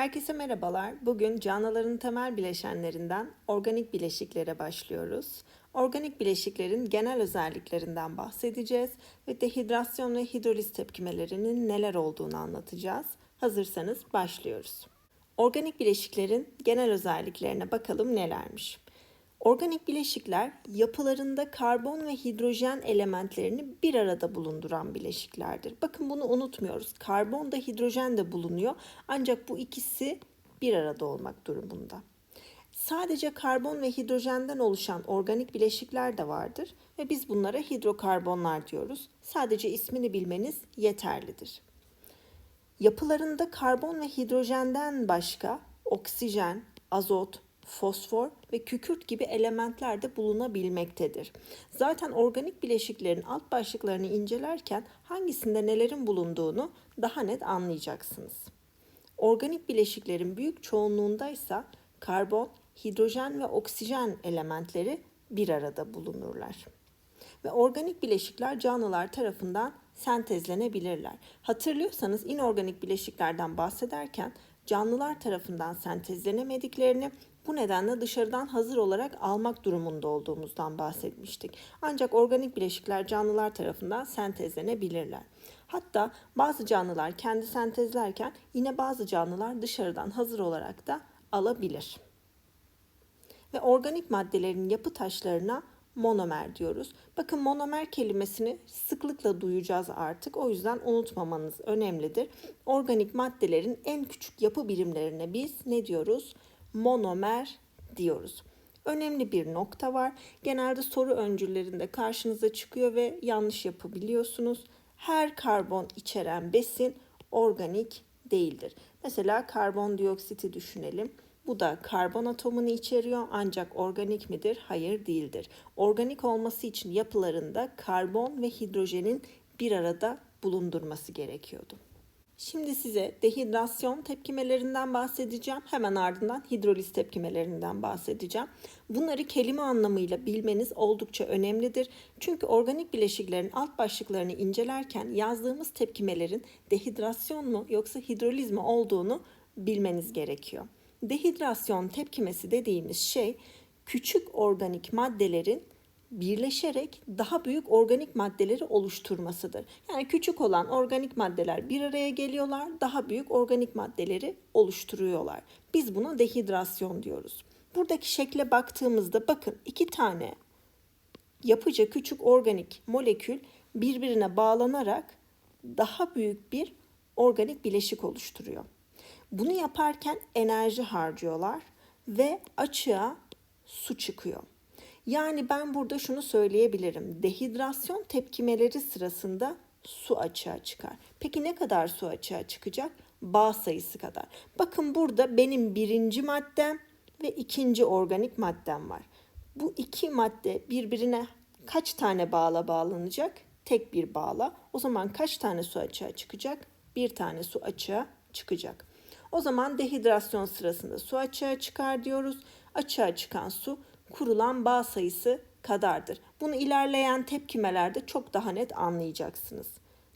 Herkese merhabalar. Bugün canlıların temel bileşenlerinden organik bileşiklere başlıyoruz. Organik bileşiklerin genel özelliklerinden bahsedeceğiz ve dehidrasyon ve hidroliz tepkimelerinin neler olduğunu anlatacağız. Hazırsanız başlıyoruz. Organik bileşiklerin genel özelliklerine bakalım nelermiş. Organik bileşikler yapılarında karbon ve hidrojen elementlerini bir arada bulunduran bileşiklerdir. Bakın bunu unutmuyoruz. Karbon da hidrojen de bulunuyor ancak bu ikisi bir arada olmak durumunda. Sadece karbon ve hidrojenden oluşan organik bileşikler de vardır ve biz bunlara hidrokarbonlar diyoruz. Sadece ismini bilmeniz yeterlidir. Yapılarında karbon ve hidrojenden başka oksijen, azot, fosfor ve kükürt gibi elementler de bulunabilmektedir. Zaten organik bileşiklerin alt başlıklarını incelerken hangisinde nelerin bulunduğunu daha net anlayacaksınız. Organik bileşiklerin büyük çoğunluğundaysa karbon, hidrojen ve oksijen elementleri bir arada bulunurlar. Ve organik bileşikler canlılar tarafından sentezlenebilirler. Hatırlıyorsanız inorganik bileşiklerden bahsederken canlılar tarafından sentezlenemediklerini bu nedenle dışarıdan hazır olarak almak durumunda olduğumuzdan bahsetmiştik. Ancak organik bileşikler canlılar tarafından sentezlenebilirler. Hatta bazı canlılar kendi sentezlerken yine bazı canlılar dışarıdan hazır olarak da alabilir. Ve organik maddelerin yapı taşlarına monomer diyoruz. Bakın monomer kelimesini sıklıkla duyacağız artık. O yüzden unutmamanız önemlidir. Organik maddelerin en küçük yapı birimlerine biz ne diyoruz? Monomer diyoruz. Önemli bir nokta var. Genelde soru öncüllerinde karşınıza çıkıyor ve yanlış yapabiliyorsunuz. Her karbon içeren besin organik değildir. Mesela karbondioksiti düşünelim. Bu da karbon atomunu içeriyor ancak organik midir? Hayır değildir. Organik olması için yapılarında karbon ve hidrojenin bir arada bulundurması gerekiyordu. Şimdi size dehidrasyon tepkimelerinden bahsedeceğim. Hemen ardından hidroliz tepkimelerinden bahsedeceğim. Bunları kelime anlamıyla bilmeniz oldukça önemlidir. Çünkü organik bileşiklerin alt başlıklarını incelerken yazdığımız tepkimelerin dehidrasyon mu yoksa hidroliz mi olduğunu bilmeniz gerekiyor. Dehidrasyon tepkimesi dediğimiz şey küçük organik maddelerin birleşerek daha büyük organik maddeleri oluşturmasıdır. Yani küçük olan organik maddeler bir araya geliyorlar, daha büyük organik maddeleri oluşturuyorlar. Biz buna dehidrasyon diyoruz. Buradaki şekle baktığımızda bakın iki tane yapıca küçük organik molekül birbirine bağlanarak daha büyük bir organik bileşik oluşturuyor. Bunu yaparken enerji harcıyorlar ve açığa su çıkıyor. Yani ben burada şunu söyleyebilirim. Dehidrasyon tepkimeleri sırasında su açığa çıkar. Peki ne kadar su açığa çıkacak? Bağ sayısı kadar. Bakın burada benim birinci maddem ve ikinci organik maddem var. Bu iki madde birbirine kaç tane bağla bağlanacak? Tek bir bağla. O zaman kaç tane su açığa çıkacak? Bir tane su açığa çıkacak. O zaman dehidrasyon sırasında su açığa çıkar diyoruz. Açığa çıkan su kurulan bağ sayısı kadardır. Bunu ilerleyen tepkimelerde çok daha net anlayacaksınız.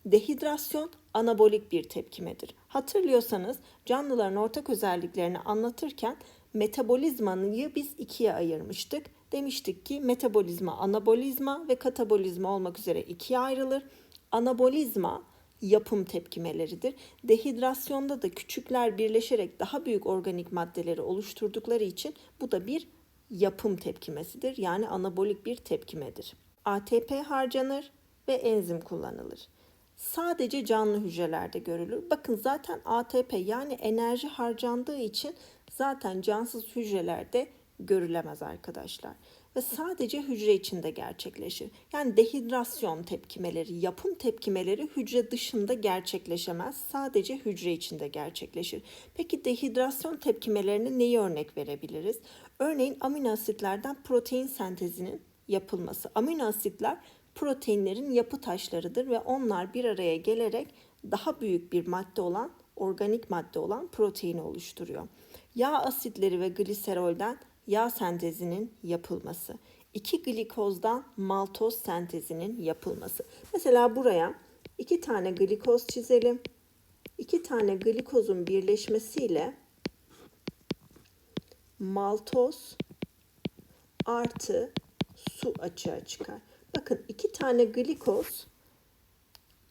Dehidrasyon anabolik bir tepkimedir. Hatırlıyorsanız canlıların ortak özelliklerini anlatırken metabolizmayı biz ikiye ayırmıştık. Demiştik ki metabolizma anabolizma ve katabolizma olmak üzere ikiye ayrılır. Anabolizma yapım tepkimeleridir. Dehidrasyonda da küçükler birleşerek daha büyük organik maddeleri oluşturdukları için bu da bir yapım tepkimesidir. Yani anabolik bir tepkimedir. ATP harcanır ve enzim kullanılır. Sadece canlı hücrelerde görülür. Bakın zaten ATP yani enerji harcandığı için zaten cansız hücrelerde görülemez arkadaşlar. Ve sadece hücre içinde gerçekleşir. Yani dehidrasyon tepkimeleri, yapım tepkimeleri hücre dışında gerçekleşemez. Sadece hücre içinde gerçekleşir. Peki dehidrasyon tepkimelerine neyi örnek verebiliriz? Örneğin amino asitlerden protein sentezinin yapılması. Amino asitler proteinlerin yapı taşlarıdır ve onlar bir araya gelerek daha büyük bir madde olan organik madde olan proteini oluşturuyor. Yağ asitleri ve gliserolden yağ sentezinin yapılması. 2 glikozdan maltoz sentezinin yapılması. Mesela buraya iki tane glikoz çizelim. İki tane glikozun birleşmesiyle maltoz artı su açığa çıkar. Bakın iki tane glikoz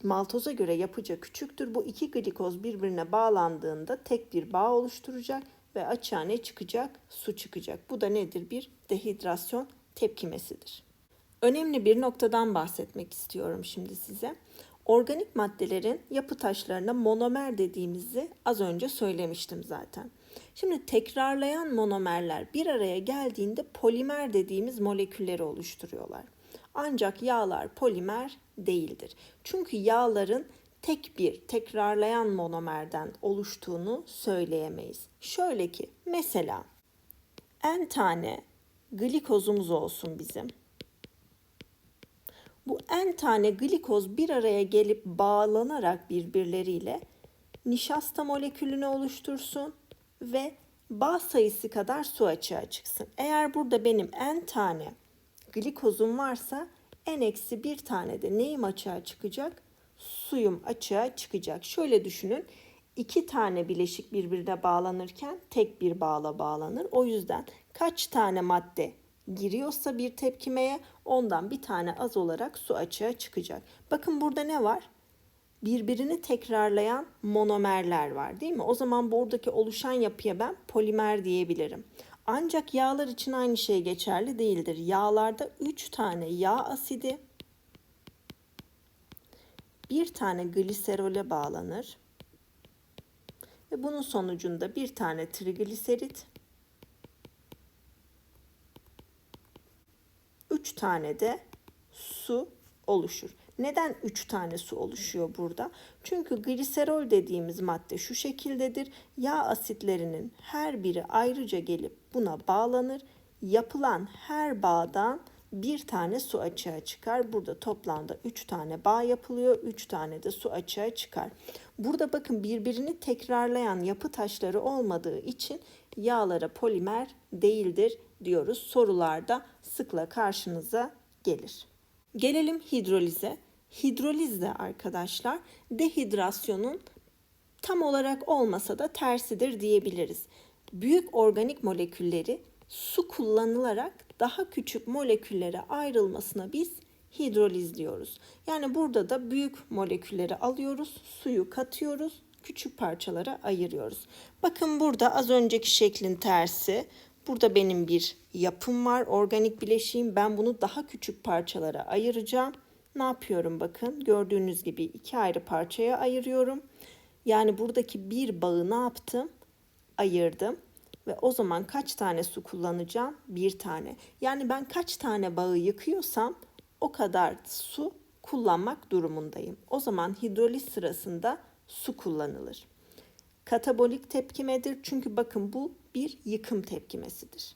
maltoza göre yapıca küçüktür. Bu iki glikoz birbirine bağlandığında tek bir bağ oluşturacak ve açığa ne çıkacak? Su çıkacak. Bu da nedir? Bir dehidrasyon tepkimesidir. Önemli bir noktadan bahsetmek istiyorum şimdi size. Organik maddelerin yapı taşlarına monomer dediğimizi az önce söylemiştim zaten. Şimdi tekrarlayan monomerler bir araya geldiğinde polimer dediğimiz molekülleri oluşturuyorlar. Ancak yağlar polimer değildir. Çünkü yağların tek bir tekrarlayan monomerden oluştuğunu söyleyemeyiz. Şöyle ki mesela n tane glikozumuz olsun bizim. Bu n tane glikoz bir araya gelip bağlanarak birbirleriyle nişasta molekülünü oluştursun ve bağ sayısı kadar su açığa çıksın. Eğer burada benim n tane glikozum varsa n eksi bir tane de neyim açığa çıkacak? Suyum açığa çıkacak. Şöyle düşünün. iki tane bileşik birbirine bağlanırken tek bir bağla bağlanır. O yüzden kaç tane madde giriyorsa bir tepkimeye ondan bir tane az olarak su açığa çıkacak. Bakın burada ne var? Birbirini tekrarlayan monomerler var değil mi? O zaman buradaki oluşan yapıya ben polimer diyebilirim. Ancak yağlar için aynı şey geçerli değildir. Yağlarda 3 tane yağ asidi bir tane gliserole bağlanır. Ve bunun sonucunda bir tane trigliserit 3 tane de su oluşur. Neden 3 tane su oluşuyor burada? Çünkü gliserol dediğimiz madde şu şekildedir. Yağ asitlerinin her biri ayrıca gelip buna bağlanır. Yapılan her bağdan bir tane su açığa çıkar. Burada toplamda 3 tane bağ yapılıyor. 3 tane de su açığa çıkar. Burada bakın birbirini tekrarlayan yapı taşları olmadığı için yağlara polimer değildir diyoruz. Sorularda sıkla karşınıza gelir. Gelelim hidrolize. Hidrolizde arkadaşlar dehidrasyonun tam olarak olmasa da tersidir diyebiliriz. Büyük organik molekülleri su kullanılarak daha küçük moleküllere ayrılmasına biz hidroliz diyoruz. Yani burada da büyük molekülleri alıyoruz, suyu katıyoruz, küçük parçalara ayırıyoruz. Bakın burada az önceki şeklin tersi. Burada benim bir yapım var, organik bileşiğim. Ben bunu daha küçük parçalara ayıracağım. Ne yapıyorum bakın? Gördüğünüz gibi iki ayrı parçaya ayırıyorum. Yani buradaki bir bağı ne yaptım? Ayırdım. Ve o zaman kaç tane su kullanacağım? Bir tane. Yani ben kaç tane bağı yıkıyorsam o kadar su kullanmak durumundayım. O zaman hidroliz sırasında su kullanılır. Katabolik tepkimedir çünkü bakın bu bir yıkım tepkimesidir.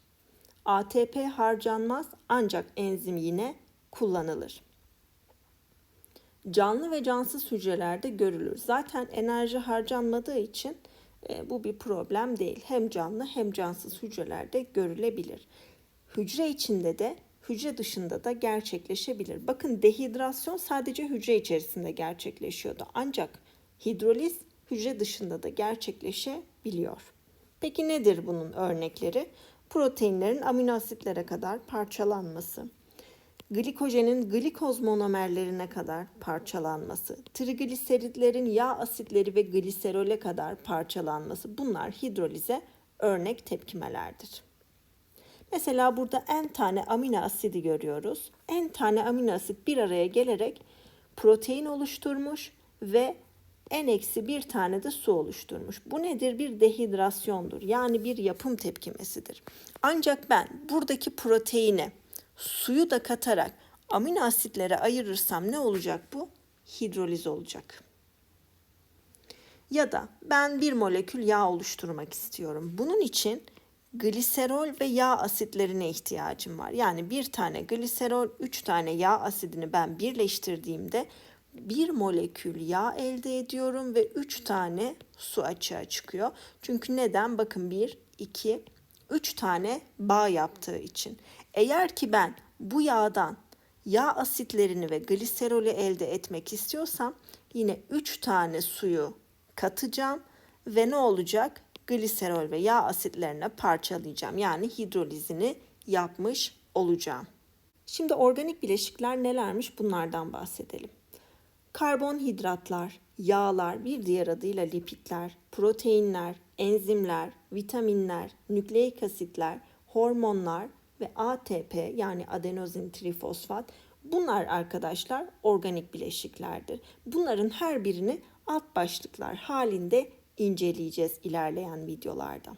ATP harcanmaz ancak enzim yine kullanılır. Canlı ve cansız hücrelerde görülür. Zaten enerji harcanmadığı için bu bir problem değil. Hem canlı hem cansız hücrelerde görülebilir. Hücre içinde de hücre dışında da gerçekleşebilir. Bakın dehidrasyon sadece hücre içerisinde gerçekleşiyordu. Ancak hidroliz hücre dışında da gerçekleşebiliyor. Peki nedir bunun örnekleri? Proteinlerin amino asitlere kadar parçalanması, glikojenin glikoz monomerlerine kadar parçalanması, trigliseritlerin yağ asitleri ve gliserole kadar parçalanması bunlar hidrolize örnek tepkimelerdir. Mesela burada n tane amino asidi görüyoruz. N tane amino asit bir araya gelerek protein oluşturmuş ve n eksi bir tane de su oluşturmuş. Bu nedir? Bir dehidrasyondur. Yani bir yapım tepkimesidir. Ancak ben buradaki proteini suyu da katarak amino asitlere ayırırsam ne olacak bu? Hidroliz olacak. Ya da ben bir molekül yağ oluşturmak istiyorum. Bunun için gliserol ve yağ asitlerine ihtiyacım var. Yani bir tane gliserol, üç tane yağ asidini ben birleştirdiğimde bir molekül yağ elde ediyorum ve üç tane su açığa çıkıyor. Çünkü neden? Bakın bir, iki, üç tane bağ yaptığı için. Eğer ki ben bu yağdan yağ asitlerini ve gliserolü elde etmek istiyorsam yine üç tane suyu katacağım ve ne olacak? gliserol ve yağ asitlerine parçalayacağım. Yani hidrolizini yapmış olacağım. Şimdi organik bileşikler nelermiş bunlardan bahsedelim. Karbonhidratlar, yağlar, bir diğer adıyla lipidler, proteinler, enzimler, vitaminler, nükleik asitler, hormonlar ve ATP yani adenozin trifosfat bunlar arkadaşlar organik bileşiklerdir. Bunların her birini alt başlıklar halinde inceleyeceğiz ilerleyen videolarda.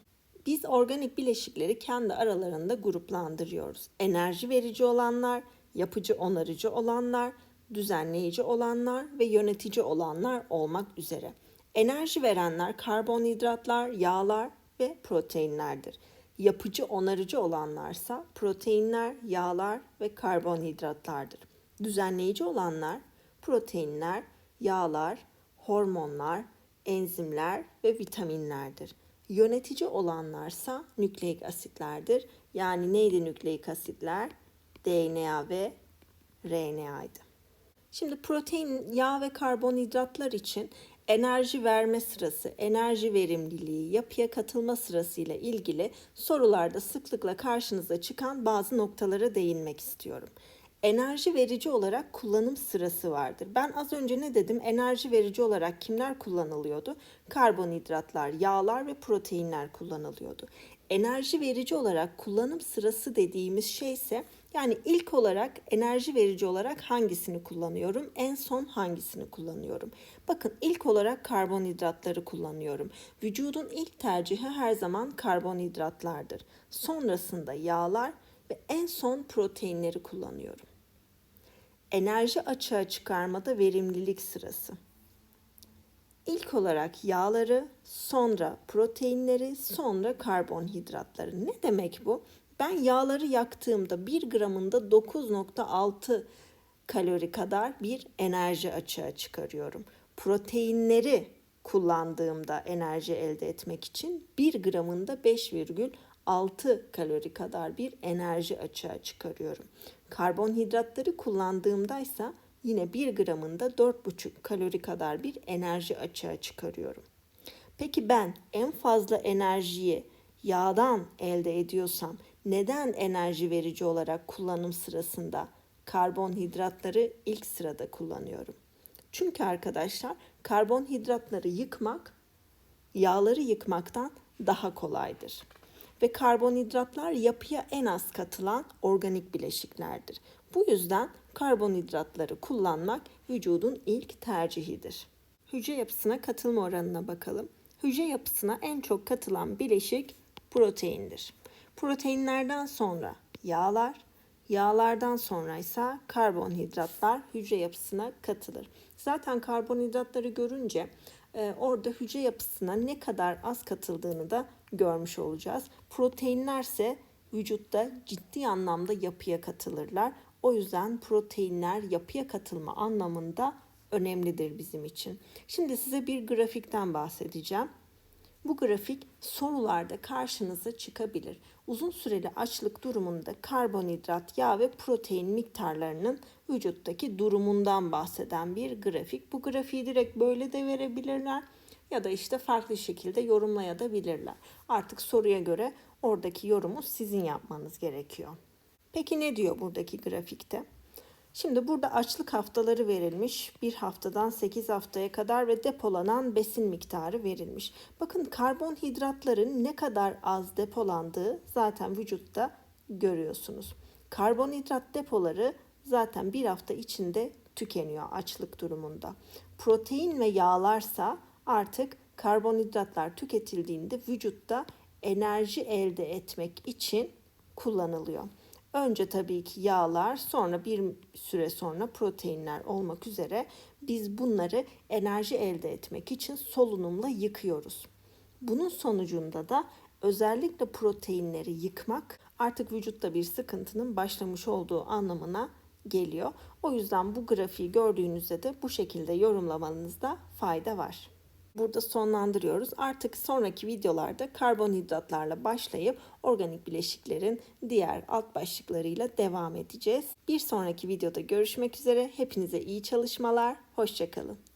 Biz organik bileşikleri kendi aralarında gruplandırıyoruz. Enerji verici olanlar, yapıcı onarıcı olanlar, düzenleyici olanlar ve yönetici olanlar olmak üzere. Enerji verenler karbonhidratlar, yağlar ve proteinlerdir. Yapıcı onarıcı olanlarsa proteinler, yağlar ve karbonhidratlardır. Düzenleyici olanlar proteinler, yağlar, hormonlar, enzimler ve vitaminlerdir. Yönetici olanlarsa nükleik asitlerdir. Yani neydi nükleik asitler? DNA ve RNA'ydı. Şimdi protein, yağ ve karbonhidratlar için enerji verme sırası, enerji verimliliği, yapıya katılma sırası ile ilgili sorularda sıklıkla karşınıza çıkan bazı noktalara değinmek istiyorum. Enerji verici olarak kullanım sırası vardır. Ben az önce ne dedim? Enerji verici olarak kimler kullanılıyordu? Karbonhidratlar, yağlar ve proteinler kullanılıyordu. Enerji verici olarak kullanım sırası dediğimiz şey ise yani ilk olarak enerji verici olarak hangisini kullanıyorum? En son hangisini kullanıyorum? Bakın ilk olarak karbonhidratları kullanıyorum. Vücudun ilk tercihi her zaman karbonhidratlardır. Sonrasında yağlar ve en son proteinleri kullanıyorum. Enerji açığa çıkarmada verimlilik sırası. İlk olarak yağları, sonra proteinleri, sonra karbonhidratları. Ne demek bu? Ben yağları yaktığımda 1 gramında 9.6 kalori kadar bir enerji açığa çıkarıyorum. Proteinleri kullandığımda enerji elde etmek için 1 gramında 5,6 kalori kadar bir enerji açığa çıkarıyorum. Karbonhidratları kullandığımda ise yine 1 gramında 4,5 kalori kadar bir enerji açığa çıkarıyorum. Peki ben en fazla enerjiyi yağdan elde ediyorsam neden enerji verici olarak kullanım sırasında karbonhidratları ilk sırada kullanıyorum? Çünkü arkadaşlar karbonhidratları yıkmak yağları yıkmaktan daha kolaydır. Ve karbonhidratlar yapıya en az katılan organik bileşiklerdir. Bu yüzden karbonhidratları kullanmak vücudun ilk tercihidir. Hücre yapısına katılma oranına bakalım. Hücre yapısına en çok katılan bileşik proteindir. Proteinlerden sonra yağlar, yağlardan sonra ise karbonhidratlar hücre yapısına katılır. Zaten karbonhidratları görünce e, orada hücre yapısına ne kadar az katıldığını da görmüş olacağız. Proteinler ise vücutta ciddi anlamda yapıya katılırlar. O yüzden proteinler yapıya katılma anlamında önemlidir bizim için. Şimdi size bir grafikten bahsedeceğim. Bu grafik sorularda karşınıza çıkabilir. Uzun süreli açlık durumunda karbonhidrat, yağ ve protein miktarlarının vücuttaki durumundan bahseden bir grafik. Bu grafiği direkt böyle de verebilirler ya da işte farklı şekilde yorumlayabilirler. Artık soruya göre oradaki yorumu sizin yapmanız gerekiyor. Peki ne diyor buradaki grafikte? Şimdi burada açlık haftaları verilmiş. Bir haftadan 8 haftaya kadar ve depolanan besin miktarı verilmiş. Bakın karbonhidratların ne kadar az depolandığı zaten vücutta görüyorsunuz. Karbonhidrat depoları zaten bir hafta içinde tükeniyor açlık durumunda. Protein ve yağlarsa artık karbonhidratlar tüketildiğinde vücutta enerji elde etmek için kullanılıyor. Önce tabii ki yağlar, sonra bir süre sonra proteinler olmak üzere biz bunları enerji elde etmek için solunumla yıkıyoruz. Bunun sonucunda da özellikle proteinleri yıkmak artık vücutta bir sıkıntının başlamış olduğu anlamına geliyor. O yüzden bu grafiği gördüğünüzde de bu şekilde yorumlamanızda fayda var burada sonlandırıyoruz. Artık sonraki videolarda karbonhidratlarla başlayıp organik bileşiklerin diğer alt başlıklarıyla devam edeceğiz. Bir sonraki videoda görüşmek üzere. Hepinize iyi çalışmalar. Hoşçakalın.